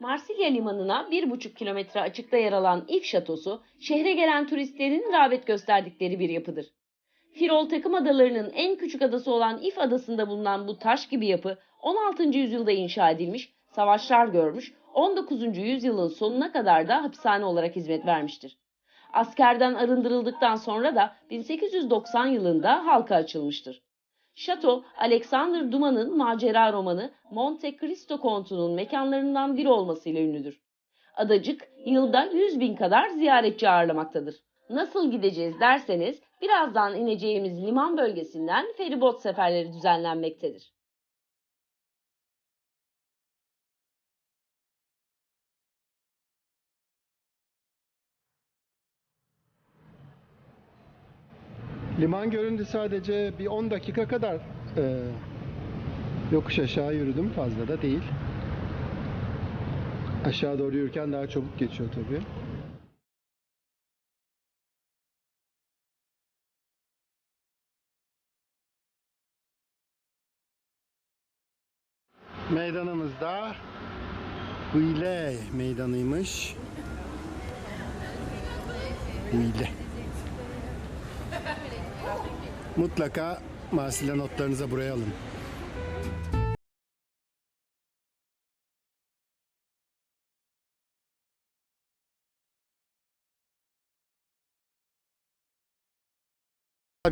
Marsilya limanına 1,5 kilometre açıkta yer alan İF Şatosu, şehre gelen turistlerin rağbet gösterdikleri bir yapıdır. Firol takım adalarının en küçük adası olan İF adasında bulunan bu taş gibi yapı 16. yüzyılda inşa edilmiş, savaşlar görmüş, 19. yüzyılın sonuna kadar da hapishane olarak hizmet vermiştir. Askerden arındırıldıktan sonra da 1890 yılında halka açılmıştır. Şato, Alexander Dumas'ın macera romanı Monte Cristo Kontu'nun mekanlarından biri olmasıyla ünlüdür. Adacık yılda 100 bin kadar ziyaretçi ağırlamaktadır. Nasıl gideceğiz derseniz birazdan ineceğimiz liman bölgesinden feribot seferleri düzenlenmektedir. Liman göründü sadece bir 10 dakika kadar e, yokuş aşağı yürüdüm fazla da değil. Aşağı doğru yürürken daha çabuk geçiyor tabii. Meydanımızda Hüyle meydanıymış. Hüyle. Mutlaka Marsilya notlarınıza buraya alın.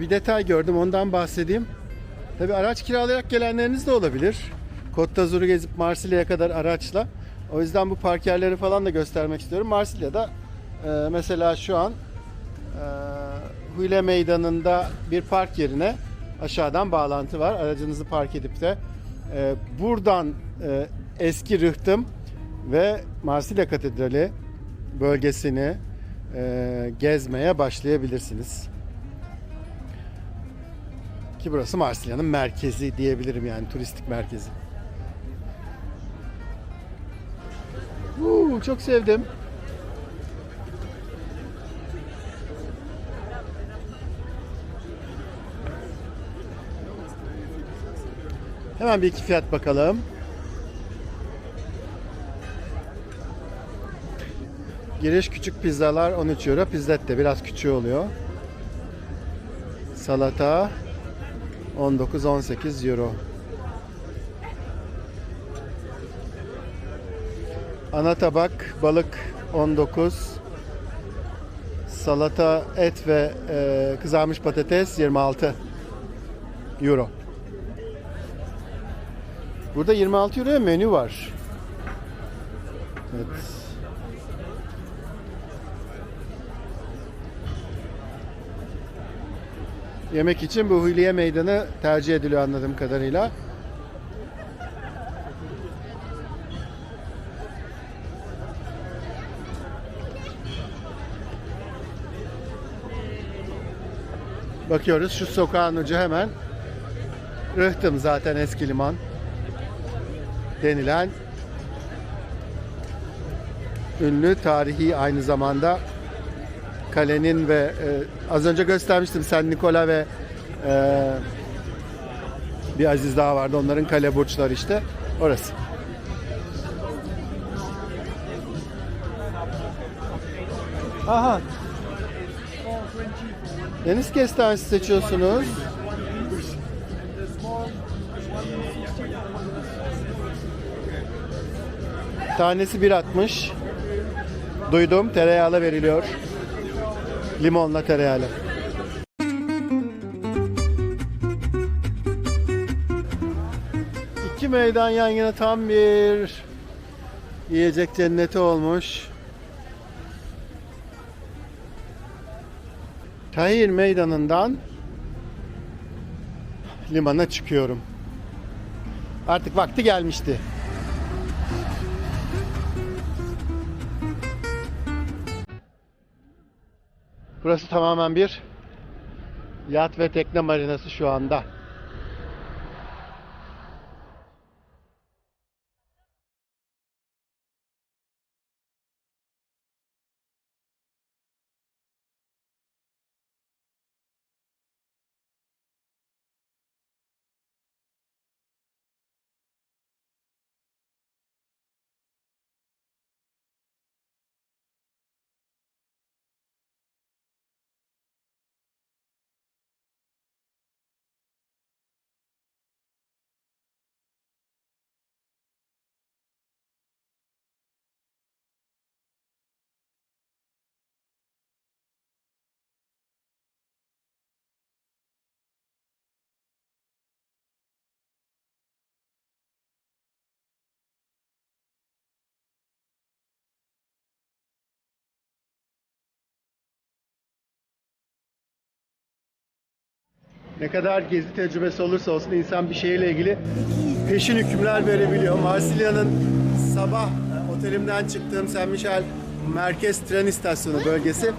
Bir detay gördüm ondan bahsedeyim. Tabi araç kiralayarak gelenleriniz de olabilir. Côte d'Azur'u gezip Marsilya'ya kadar araçla. O yüzden bu park yerleri falan da göstermek istiyorum. Marsilya'da e, mesela şu an e, Hüle Meydanı'nda bir park yerine aşağıdan bağlantı var. Aracınızı park edip de e, buradan e, eski Rıhtım ve Marsilya Katedrali bölgesini e, gezmeye başlayabilirsiniz. Ki burası Marsilya'nın merkezi diyebilirim yani turistik merkezi. Uuu, çok sevdim. Hemen bir iki fiyat bakalım. Giriş küçük pizzalar 13 euro. Pizzette biraz küçüğü oluyor. Salata 19-18 euro. Ana tabak balık 19. Salata, et ve e, kızarmış patates 26 euro. Burada 26 euroya menü var. Evet. Yemek için bu Hülya Meydanı tercih ediliyor anladığım kadarıyla. Bakıyoruz şu sokağın ucu hemen. Rıhtım zaten eski liman denilen ünlü tarihi aynı zamanda kalenin ve e, az önce göstermiştim San Nikola ve e, bir aziz daha vardı onların kale burçları işte orası. Aha. Deniz kestanesi seçiyorsunuz. Tanesi 1.60. Duydum tereyağla veriliyor. Limonla tereyağla. İki meydan yan yana tam bir yiyecek cenneti olmuş. Tahir meydanından limana çıkıyorum. Artık vakti gelmişti. Burası tamamen bir yat ve tekne marinası şu anda. Ne kadar gezi tecrübesi olursa olsun insan bir şeyle ilgili peşin hükümler verebiliyor. Marsilya'nın sabah e, otelimden çıktığım Saint Michel merkez tren istasyonu bölgesi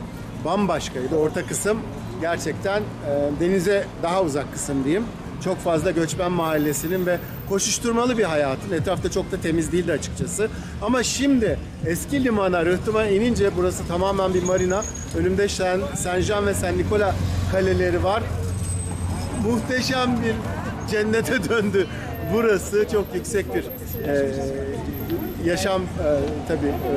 bambaşkaydı. Orta kısım gerçekten e, denize daha uzak kısım diyeyim. Çok fazla göçmen mahallesinin ve koşuşturmalı bir hayatın. Etrafta çok da temiz değildi açıkçası. Ama şimdi eski limana, rıhtıma inince burası tamamen bir marina. Önümde Saint Jean ve Saint Nicolas kaleleri var muhteşem bir cennete döndü. Burası çok yüksek bir e, yaşam e, tabii e,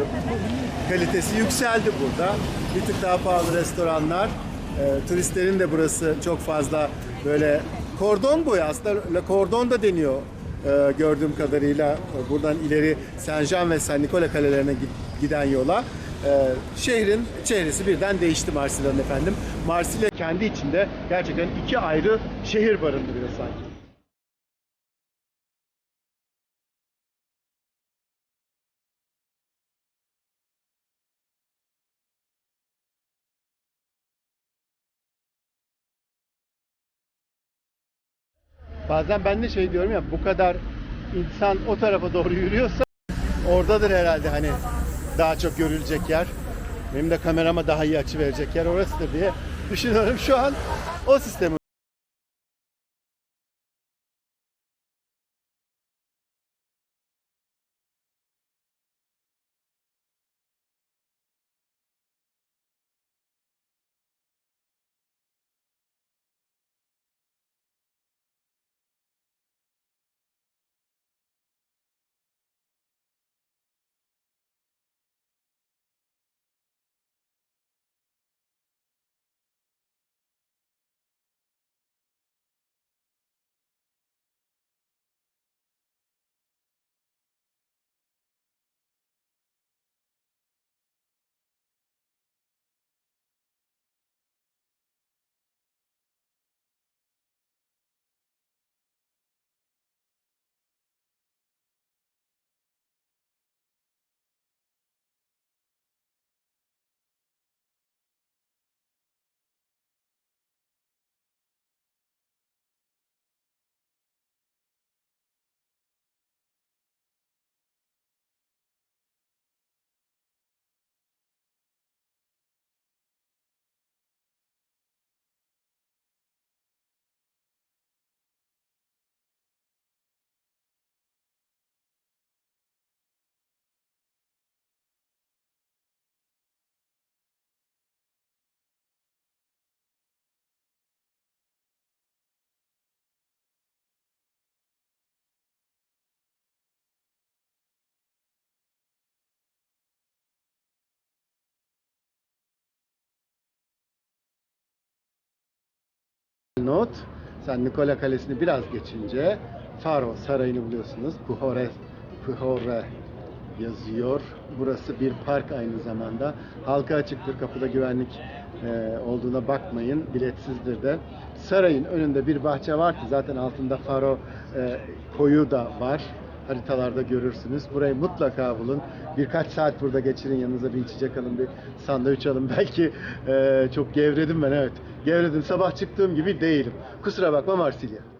kalitesi yükseldi burada. Bir tık daha pahalı restoranlar. E, turistlerin de burası çok fazla böyle kordon boyu aslında La Cordon da deniyor e, gördüğüm kadarıyla buradan ileri Saint Jean ve Saint Nicolas kalelerine gi- giden yola. E, şehrin çehresi birden değişti Marsilya'nın efendim. Marsilya kendi içinde gerçekten iki ayrı şehir barındırıyor sanki. Bazen ben de şey diyorum ya bu kadar insan o tarafa doğru yürüyorsa oradadır herhalde hani daha çok görülecek yer. Benim de kamerama daha iyi açı verecek yer orasıdır diye düşünüyorum. Şu an o sistemi not. San Nikola Kalesi'ni biraz geçince Faro Sarayı'nı buluyorsunuz. Puhore, Puhore yazıyor. Burası bir park aynı zamanda. Halka açıktır. Kapıda güvenlik e, olduğuna bakmayın. Biletsizdir de. Sarayın önünde bir bahçe var ki zaten altında Faro e, koyu da var. Haritalarda görürsünüz. Burayı mutlaka bulun. Birkaç saat burada geçirin. Yanınıza bir içecek alın, bir sandviç alın. Belki e, çok gevredim ben evet. Gevredim. Sabah çıktığım gibi değilim. Kusura bakma Marsilya.